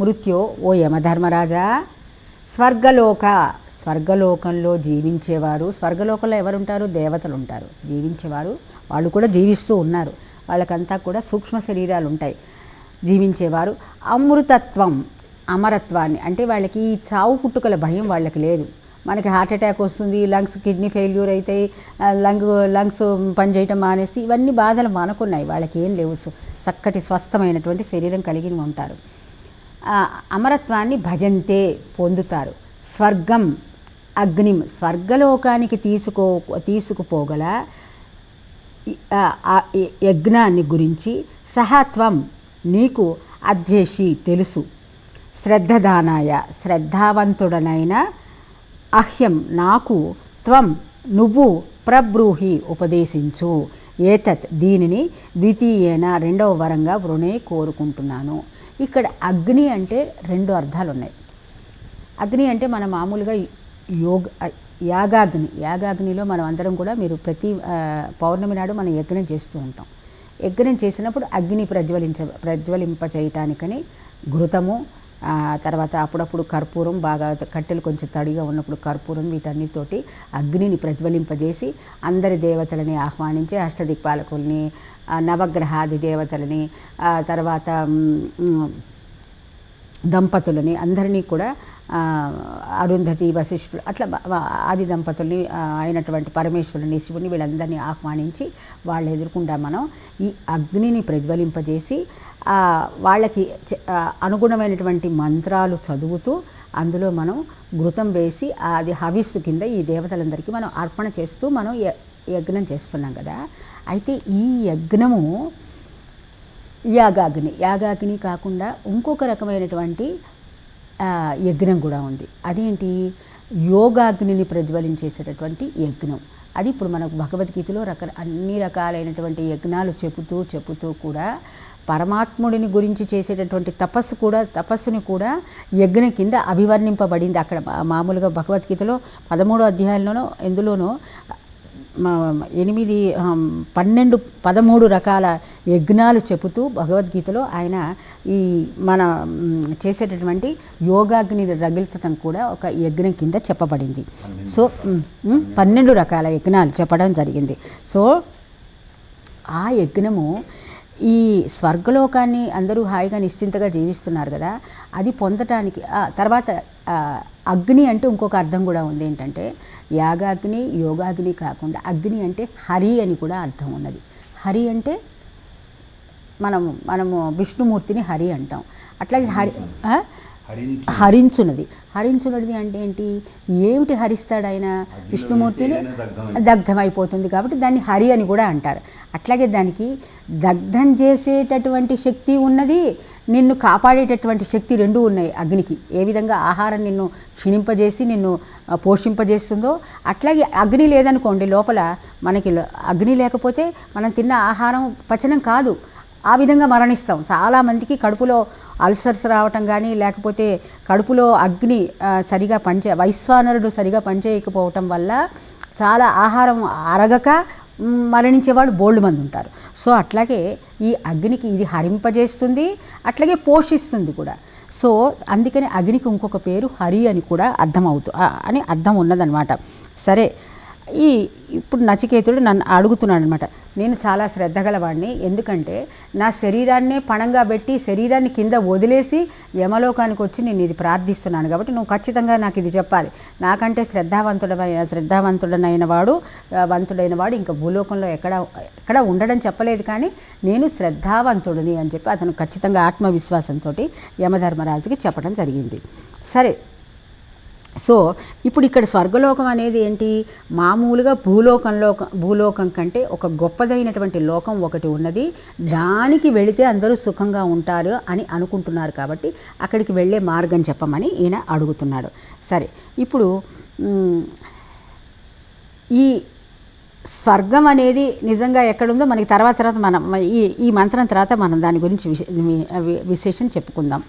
మృత్యో ఓ యమధర్మరాజా. స్వర్గలోక స్వర్గలోకంలో జీవించేవారు. స్వర్గలోకంలో ఎవరుంటారు? దేవతలు ఉంటారు జీవించేవారు. వాళ్ళు కూడా జీవిస్తూ ఉన్నారు. వాళ్ళకంతా కూడా సూక్ష్మ శరీరాలు ఉంటాయి జీవించేవారు. అమృతత్వం అమరత్వాన్ని. అంటే వాళ్ళకి ఈ చావు పుట్టుకల భయం వాళ్ళకి లేదు. మనకి హార్ట్ అటాక్ వస్తుంది లంగ్స్ కిడ్నీ ఫెయిల్యూర్ అయితే లంగ్ లంగ్స్ పనిచేయటం మానేసి ఇవన్నీ బాధలు మనకున్నాయి. వాళ్ళకి ఏం లేవు. సో చక్కటి స్వస్థమైనటువంటి శరీరం కలిగి ఉంటారు. అమరత్వాన్ని భజంతే పొందుతారు. స్వర్గం అగ్నిం స్వర్గలోకానికి తీసుకో తీసుకుపోగల యజ్ఞాన్ని గురించి సహత్వం నీకు అధ్వేషి తెలుసు. శ్రద్ధదానాయ శ్రద్ధావంతుడనైన అహ్యం నాకు త్వం నువ్వు ప్రబ్రూహి ఉపదేశించు. ఏతత్ దీనిని ద్వితీయేన రెండవ వరంగా వృణే కోరుకుంటున్నాను. ఇక్కడ అగ్ని అంటే రెండు అర్థాలు ఉన్నాయి అగ్ని అంటే మన మామూలుగా యోగ యాగాగ్ని. యాగాగ్నిలో మనం అందరం కూడా మీరు ప్రతి పౌర్ణమి నాడు మనం యజ్ఞం చేస్తూ ఉంటాం. యజ్ఞం చేసినప్పుడు అగ్ని ప్రజ్వలించ ప్రజ్వలింప చేయటానికని ఘృతము తర్వాత అప్పుడప్పుడు కర్పూరం బాగా కట్టెలు కొంచెం తడిగా ఉన్నప్పుడు కర్పూరం వీటన్నిటితోటి అగ్నిని ప్రజ్వలింపజేసి అందరి దేవతలని ఆహ్వానించి అష్టదిక్పాలకుల్ని నవగ్రహాది దేవతలని తర్వాత దంపతులని అందరినీ కూడా అరుంధతి వశిష్ఠులు అట్లా ఆది దంపతుల్ని అయినటువంటి పరమేశ్వరుని శివుని వీళ్ళందరినీ ఆహ్వానించి వాళ్ళు ఎదుర్కొంటా మనం ఈ అగ్నిని ప్రజ్వలింపజేసి వాళ్ళకి అనుగుణమైనటువంటి మంత్రాలు చదువుతూ అందులో మనం ఘృతం వేసి అది హవిస్సు కింద ఈ దేవతలందరికీ మనం అర్పణ చేస్తూ మనం యజ్ఞం చేస్తున్నాం కదా. అయితే ఈ యజ్ఞము యాగాగ్ని. యాగాగ్ని కాకుండా ఇంకొక రకమైనటువంటి యజ్ఞం కూడా ఉంది. అదేంటి? యోగాగ్నిని ప్రజ్వలించేసేటటువంటి యజ్ఞం. అది ఇప్పుడు మనకు భగవద్గీతలో రక అన్ని రకాలైనటువంటి యజ్ఞాలు చెబుతూ చెబుతూ కూడా పరమాత్ముడిని గురించి చేసేటటువంటి తపస్సు కూడా తపస్సుని కూడా యజ్ఞం కింద అభివర్ణింపబడింది. అక్కడ మామూలుగా భగవద్గీతలో పదమూడో అధ్యాయంలోనో ఎందులోనో ఎనిమిది పన్నెండు పదమూడు రకాల యజ్ఞాలు చెబుతూ భగవద్గీతలో ఆయన ఈ మన చేసేటటువంటి యోగాగ్ని రగిల్చడం కూడా ఒక యజ్ఞం కింద చెప్పబడింది. సో పన్నెండు. రకాల యజ్ఞాలు చెప్పడం జరిగింది. సో ఆ యజ్ఞము ఈ స్వర్గలోకాన్ని అందరూ హాయిగా నిశ్చింతగా జీవిస్తున్నారు కదా అది పొందటానికి తర్వాత అగ్ని అంటే ఇంకొక అర్థం కూడా ఉంది ఏంటంటే యాగాగ్ని యోగాగ్ని కాకుండా అగ్ని అంటే హరి అని కూడా అర్థం ఉన్నది. హరి అంటే మనము మనము విష్ణుమూర్తిని హరి అంటాం. అట్లాగే హరి హరించున్నది హరించున్నది అంటే ఏంటి? ఏమిటి హరిస్తాడు ఆయన విష్ణుమూర్తిని దగ్ధమైపోతుంది. కాబట్టి దాన్ని హరి అని కూడా అంటారు. అట్లాగే దానికి దగ్ధం చేసేటటువంటి శక్తి ఉన్నది నిన్ను కాపాడేటటువంటి శక్తి రెండూ ఉన్నాయి అగ్నికి. ఏ విధంగా ఆహారం నిన్ను క్షీణింపజేసి నిన్ను పోషింపజేస్తుందో అట్లాగే అగ్ని లేదనుకోండి లోపల మనకి అగ్ని లేకపోతే మనం తిన్న ఆహారం పచనం కాదు. ఆ విధంగా మరణిస్తాం. చాలామందికి కడుపులో అల్సర్స్ రావటం కానీ లేకపోతే కడుపులో అగ్ని సరిగా పనిచే వైశ్వానరుడు సరిగా పనిచేయకపోవటం వల్ల చాలా ఆహారం అరగక మరణించేవాడు మరణించేవాళ్ళు బోల్డ్ మంది ఉంటారు. సో అట్లాగే ఈ అగ్నికి ఇది హరింపజేస్తుంది అట్లాగే పోషిస్తుంది కూడా. సో అందుకని అగ్నికి ఇంకొక పేరు హరి అని కూడా అర్థం అవుతు అని అర్థం ఉన్నదనమాట. సరే ఈ ఇప్పుడు నచికేతుడు నన్ను అడుగుతున్నాడు అనమాట నేను చాలా శ్రద్ధ గలవాడిని ఎందుకంటే నా శరీరాన్నే పణంగా పెట్టి శరీరాన్ని కింద వదిలేసి యమలోకానికి వచ్చి నేను ఇది ప్రార్థిస్తున్నాను కాబట్టి నువ్వు ఖచ్చితంగా నాకు ఇది చెప్పాలి. నాకంటే శ్రద్ధావంతుడమైన శ్రద్ధావంతుడనైన వాడు వంతుడైన వాడు ఇంకా భూలోకంలో ఎక్కడ ఎక్కడ ఉండడం చెప్పలేదు కానీ నేను శ్రద్ధావంతుడిని అని చెప్పి అతను ఖచ్చితంగా ఆత్మవిశ్వాసంతో యమధర్మరాజుకి చెప్పడం జరిగింది. సరే సో ఇప్పుడు ఇక్కడ స్వర్గలోకం అనేది ఏంటి? మామూలుగా భూలోకంలో భూలోకం కంటే ఒక గొప్పదైనటువంటి లోకం ఒకటి ఉన్నది. దానికి వెళితే అందరూ సుఖంగా ఉంటారు అని అనుకుంటున్నారు కాబట్టి అక్కడికి వెళ్ళే మార్గం చెప్పమని ఈయన అడుగుతున్నాడు. సరే ఇప్పుడు ఈ స్వర్గం అనేది నిజంగా ఎక్కడుందో మనకి తర్వాత తర్వాత మనం ఈ ఈ మంత్రం తర్వాత మనం దాని గురించి విశే- వి- విశేషం చెప్పుకుందాం.